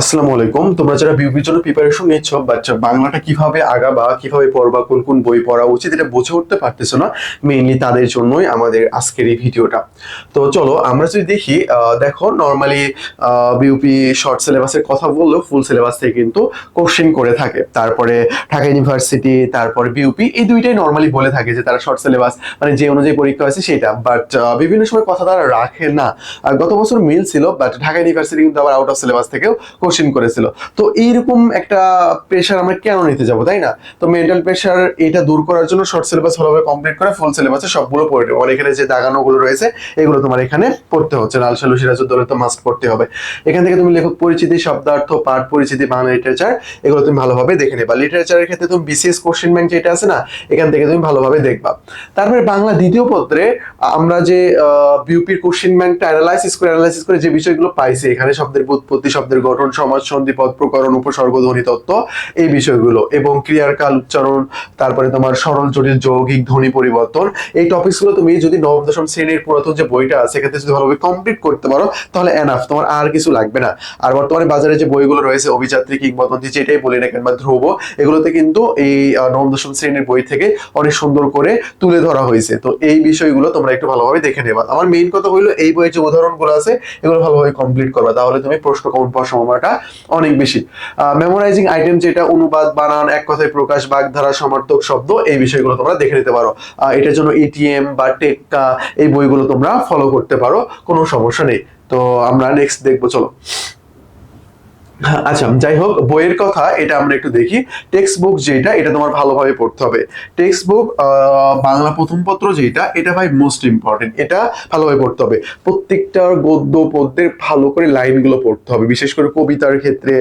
আসসালামু আলাইকুম। তোমরা যারা বিউপির জন্য প্রিপারেশন নিচ্ছ, বাচ্চা, বাংলাটা কীভাবে আগাবা, কীভাবে পড়বা, কোন কোন বই পড়া উচিত, এটা বুঝে উঠতে পারতেছো না মেইনলি তাদের জন্যই আমাদের আজকের এই ভিডিওটা। তো চলো, আমরা যদি দেখি দেখো নর্মালি বিউপি শর্ট সিলেবাসের কথা বললেও ফুল সিলেবাস থেকে কিন্তু কোশ্চেন করে থাকে। তারপরে ঢাকা ইউনিভার্সিটি তারপর বিউপি এই দুইটাই নর্মালি বলে থাকে যে তারা শর্ট সিলেবাস মানে যে অনুযায়ী পরীক্ষা আছে সেটা বাট বিভিন্ন সময় কথা তারা রাখে না। গত বছর মিল ছিল বাট ঢাকা ইউনিভার্সিটি কিন্তু আবার আউট অফ সিলেবাস থেকেও কোশ্চেন করেছিল। তো এইরকম একটা প্রেশার আমরা কেন নিতে যাব, তাই না? তো মেন্টাল প্রেশার এটা দূর করার জন্য শর্ট সিলেবাস ভালোভাবে কমপ্লিট করে ফুল সিলেবাসে সবগুলো পড়ে নেব। এখানে যে দাগানোগুলো রয়েছে, এগুলো তোমার এখানে পড়তে হচ্ছে। লাল সালু সিরাজউদ্দৌলা তো মাস্ট পড়তে হবে। এখান থেকে তুমি লেখক পরিচিতি, শব্দার্থ, পাঠ পরিচিতি, বাংলা লিটারেচার এগুলো তুমি ভালোভাবে দেখে নেবা। লিটারেচারের ক্ষেত্রে তুমি বিসিএস কোশ্চেন ব্যাংক যেটা আছে না, এখান থেকে তুমি ভালোভাবে দেখবা। তারপরে বাংলা দ্বিতীয় পত্রে আমরা যে বিউপির কোশ্চেন ব্যাংকটা অ্যানালাইসিস করে অ্যানালাইসিস করে যে বিষয়গুলো পাইছি, এখানে শব্দের উৎপত্তি, শব্দের গঠন সমাজ সন্ধি পদ প্রকরণ, উপসর্গ, ধ্বনি, তত্ত্ব এই বিষয়গুলো এবং ক্রিয়ার কাল উচ্চারণ, তারপরে তোমার সরল, জটিল, যৌগিক, ধ্বনি পরিবর্তন এই টপিকসগুলো তুমি যদি নবম, দশম শ্রেণির পুরাতন যে বইটা আছে, সেক্ষেত্রে যদি ভালোভাবে কমপ্লিট করতে পারো, তাহলে এনাফ তোমার আর কিছু লাগবে না। আর বর্তমানে বাজারে যে বইগুলো রয়েছে অভিযাত্রী কিংবদন্তি, যেটাই বলি না কেন বা ধ্রুব, এগুলোতে কিন্তু এই নবম, দশম শ্রেণির বই থেকে অনেক সুন্দর করে তুলে ধরা হয়েছে। তো এই বিষয়গুলো তোমরা একটু ভালোভাবে দেখে নেবা। আমার মেইন কথা হইল, এই বইয়ের যে উদাহরণগুলো আছে, এগুলো ভালোভাবে কমপ্লিট করবা। তাহলে তুমি প্রশ্ন কমন পাওয়ার সম্ভাবনাটা অনেক বেশি। মেমোরাইজিং আইটেম যেটা অনুবাদ, বানান, এক কথায় প্রকাশ, বাগধারা, সমার্থক শব্দ, এই বিষয়গুলো তোমরা দেখে নিতে পারো। এটার জন্য এটিএম বা টেক্কা, এই বইগুলো তোমরা ফলো করতে পারো, কোনো সমস্যা নেই। তো আমরা নেক্সট দেখব, চলো। আচ্ছা যাই হোক বইয়ের কথা এটা আমরা একটু দেখি। টেক্সট বুক যেটা এটা তোমার ভালোভাবে পড়তে হবে। টেক্সট বুক বাংলা প্রথম পত্র যেটা এটা ভাই মোস্ট ইম্পর্টেন্ট এটা ভালোভাবে পড়তে হবে। প্রত্যেকটা গদ্য, পদ্যের ভালো করে লাইনগুলো পড়তে হবে। বিশেষ করে কবিতার ক্ষেত্রে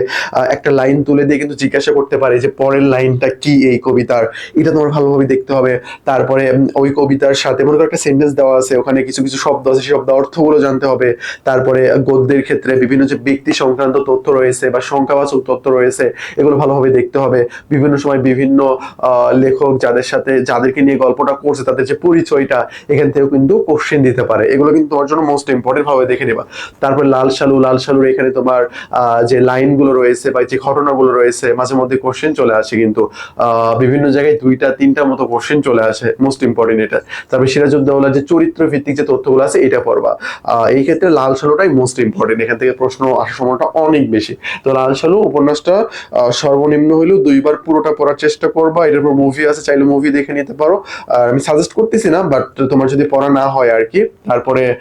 একটা লাইন তুলে দিয়ে কিন্তু জিজ্ঞাসা করতে পারে যে পরের লাইনটা কি এই কবিতার? এটা তোমার ভালোভাবে দেখতে হবে। তারপরে ওই কবিতার সাথে মনে করো একটা সেন্টেন্স দেওয়া আছে, ওখানে কিছু কিছু শব্দ আছে শব্দ অর্থগুলো জানতে হবে। তারপরে গদ্যের ক্ষেত্রে বিভিন্ন যে ব্যক্তি সংক্রান্ত তথ্য রয়েছে বা সংখ্যাবাচক তথ্য রয়েছে, এগুলো ভালোভাবে দেখতে হবে। বিভিন্ন সময় বিভিন্ন লেখক যাদের সাথে, যাদেরকে নিয়ে গল্পটা করছে, তাদের যে পরিচয়টা, এখান থেকেও কিন্তু কোশ্চেন দিতে পারে। এগুলো কিন্তু তোমার জন্য মোস্ট ইম্পর্টেন্ট ভাবে দেখে নেবা। তারপর লাল সালু লাল সালুর এখানে তোমার যে লাইনগুলো রয়েছে বা যে ঘটনাগুলো রয়েছে, মাঝে মধ্যে কোশ্চেন চলে আসে কিন্তু। বিভিন্ন জায়গায় দুইটা, তিনটা মতো কোশ্চেন চলে আসে মোস্ট ইম্পর্টেন্ট এটা। তারপর সিরাজউদ্দৌলার যে চরিত্র ভিত্তিক যে তথ্যগুলো আছে, এটা পড়বা। এই ক্ষেত্রে লাল সালুটাই মোস্ট ইম্পর্টেন্ট এখান থেকে প্রশ্ন আসার সময়টা অনেক বেশি। তো লাল সালু উপন্যাসটা সর্বনিম্ন হলেও দুইবার পুরোটা পড়ার চেষ্টা করবা। এটার উপর মুভি আছে, চাইলে মুভি দেখে নিতে পারো। আর আমি সাজেস্ট করতেছি না বাট তোমার যদি পড়া না হয় আর কি তারপরে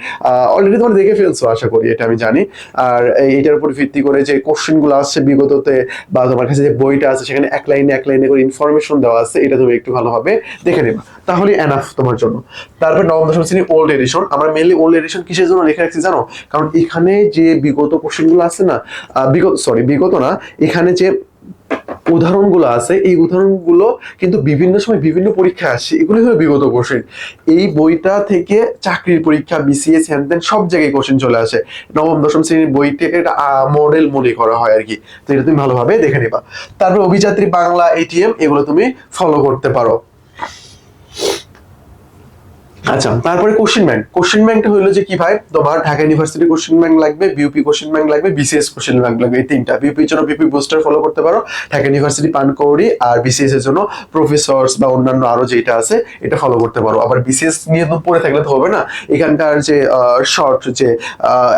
অলরেডি তোমার দেখে ফেলছো, আশা করি, এটা আমি জানি। আর এই- এটার উপর ভিত্তি করে যে কোশ্চেনগুলো আসছে বিগততে, বা তোমার কাছে যে বইটা আছে, সেখানে এক লাইনে এক লাইনে করে ইনফরমেশন দেওয়া আছে, এটা তুমি একটু ভালোভাবে দেখে নেবা। তাহলে এনাফ তোমার জন্য। তারপর নবম, দশম শ্রেণি ওল্ড এডিশন আমরা মেনলি ওল্ড এডিশন কিসের জন্য লিখে রাখছি জানো? কারণ এখানে যে বিগত কোশ্চেনগুলো আছে না বিগত সরি বিগত না, এখানে যে উদাহরণগুলো আছে, এই উদাহরণগুলো কিন্তু বিভিন্ন সময় বিভিন্ন পরীক্ষা আসছে এগুলো হলো বিগত কোশ্চেন এই বইটা থেকে চাকরির পরীক্ষা বিসিএস হ্যান ত্যান সব জায়গায় কোশ্চেন চলে আসে। নবম, দশম শ্রেণির বইটাকে একটা মডেল মনে করা হয় আর কি। তো এটা তুমি ভালোভাবে দেখে নিবা। তারপর অভিযাত্রী বাংলা এটিএম এগুলো তুমি ফলো করতে পারো। আচ্ছা তারপরে কোশ্চেন ব্যাংক কোশ্চেন ব্যাংকটা হলো যে কি ভাই? তোমার ঢাকা ইউনিভার্সিটি কোশ্চেন ব্যাংক লাগবে বিউপি কোশ্চেন ব্যাংক লাগবে বিসিএস কোশ্চেন ব্যাংক লাগবে, এই তিনটা। বিউপির জন্য বিপি বুস্টার ফলো করতে পারো। ঢাকা ইউনিভার্সিটি পানকৌড়ি আর বিসিএস এর জন্য প্রফেসরস বা অন্যান্য আরও যেটা আছে, এটা ফলো করতে পারো। আবার বিসিএস নিয়ে তো পড়ে থাকলে তো হবে না। এখানকার যে শর্ট যে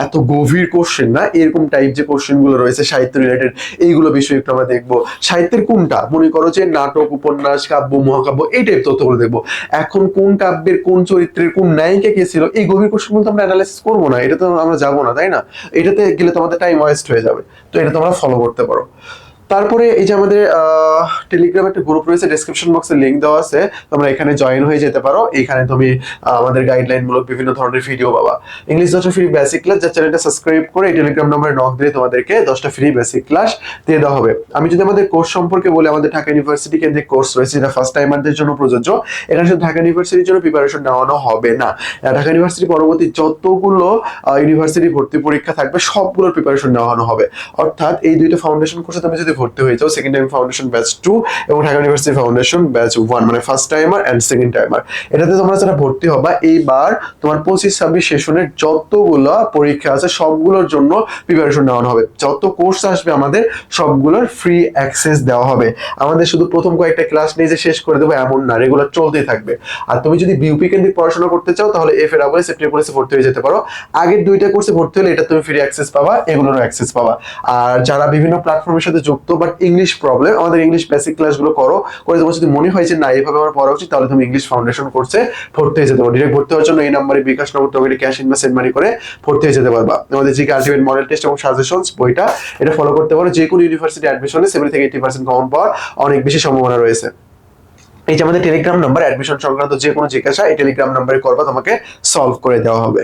এত গভীর কোশ্চেন না, এরকম টাইপ যে কোশ্চেনগুলো রয়েছে, সাহিত্য রিলেটেড এইগুলো বিষয়ে একটু আমরা দেখব। সাহিত্যের কোনটা? মনে করো যে নাটক, উপন্যাস, কাব্য, মহাকাব্য, এই টাইপ তথ্যগুলো দেখব। এখন কোন কাব্যের কোন চরিত্রের কোন নায়িকা কে ছিল, এই গভীর কোশ্চেন তো আমরা অ্যানালাইসিস করব না, এটা তো আমরা যাব না, তাই না? এটাতে গেলে তোমাদের টাইম ওয়েস্ট হয়ে যাবে, তো এটা তোমরা ফলো করতে পারো। তারপরে এই যে আমাদের টেলিগ্রাম একটা গ্রুপ রয়েছে ডেসক্রিপশন বক্সে লিংক দেওয়া আছে, তোমরা এখানে জয়েন হয়ে যেতে পারো। এখানে তুমি আমাদের গাইডলাইন মূলক বিভিন্ন ধরনের ভিডিও পাবা। ইংলিশ দশটা ফ্রি বেসিক ক্লাস যা চ্যানেলটা সাবস্ক্রাইব করে এই টেলিগ্রাম নম্বরে নক দিয়ে তোমাদেরকে দশটা ফ্রি বেসিক ক্লাস দিয়ে দেওয়া হবে। আমি যদি আমাদের কোর্স সম্পর্কে বলি, আমাদের ঢাকা ইউনিভার্সিটি কেন্দ্রিক কোর্স রয়েছে, যেটা ফার্স্ট টাইমারদের জন্য প্রযোজ্য। এখানে শুধু ঢাকা ইউনিভার্সিটির জন্য প্রিপারেশন নেওয়ানো হবে না। ঢাকা ইউনিভার্সিটি পরবর্তী যতগুলো ইউনিভার্সিটি ভর্তি পরীক্ষা থাকবে, সবগুলোর প্রিপারেশন নেওয়ানো হবে। অর্থাৎ এই দুইটা ফাউন্ডেশন কোর্সে তুমি যদি ভর্তি হয়ে যাও second time foundation batch two এবং Dhaka university foundation batch one মানে first timer and second timer এটাতে তোমরা যারা ভর্তি হবা, এইবার তোমার পঁচিশ ছাব্বিশ সেশনের যতগুলো পরীক্ষা আছে, সবগুলোর জন্য প্রিপারেশন নেওয়া হবে। যত কোর্স আসবে আমাদের, সবগুলোর ফ্রি অ্যাক্সেস দেওয়া হবে। আমাদের শুধু প্রথম কয়েকটা ক্লাস নিয়ে যে শেষ করে দেবো, এমন না রেগুলার চলতেই থাকবে। আর তুমি যদি বিউপি কেন্দ্রিক পড়াশোনা করতে চাও, তাহলে এফ এর আবার সেপ্টেম্বর কোর্সে ভর্তি হয়ে যেতে পারো। আগের দুইটা কোর্সে ভর্তি হলে এটা তুমি ফ্রি অ্যাক্সেস পাবা, এগুলোরও অ্যাক্সেস পাবা। আর যারা বিভিন্ন প্ল্যাটফর্মের সাথে যুক্ত বাট ইংলিশ প্রবলেম আমাদের ইংলিশ বেসিক ক্লাসগুলো করো, করে তোমার যদি মনে হয় যে না এইভাবে আমার পড়া উচিত, তাহলে তুমি ইংলিশ ফাউন্ডেশন কোর্সে ভর্তি হয়ে যেতে পারো। ডিরেক্ট ভর্তি হওয়ার জন্য এই নাম্বারে বিকাশ নগর তগরি ক্যাশ ইনভেস্ট সেন্ড মানি করে ভর্তি হয়ে যেতে পারবা। আমাদের যে আলটিমেট মডেল টেস্ট এবং সাজেশনস বইটা, এটা ফলো করতে পারো। যে কোনো ইউনিভার্সিটি অ্যাডমিশনে সেভেন থেকে এইটি পার্সেন্ট কমন পাওয়ার অনেক বেশি সম্ভাবনা রয়েছে। এই যে আমাদের টেলিগ্রাম নাম্বার অ্যাডমিশন সংক্রান্ত যে কোনো জিজ্ঞাসা, এই টেলিগ্রাম নাম্বারে করবা, তোমাকে সলভ করে দেওয়া হবে।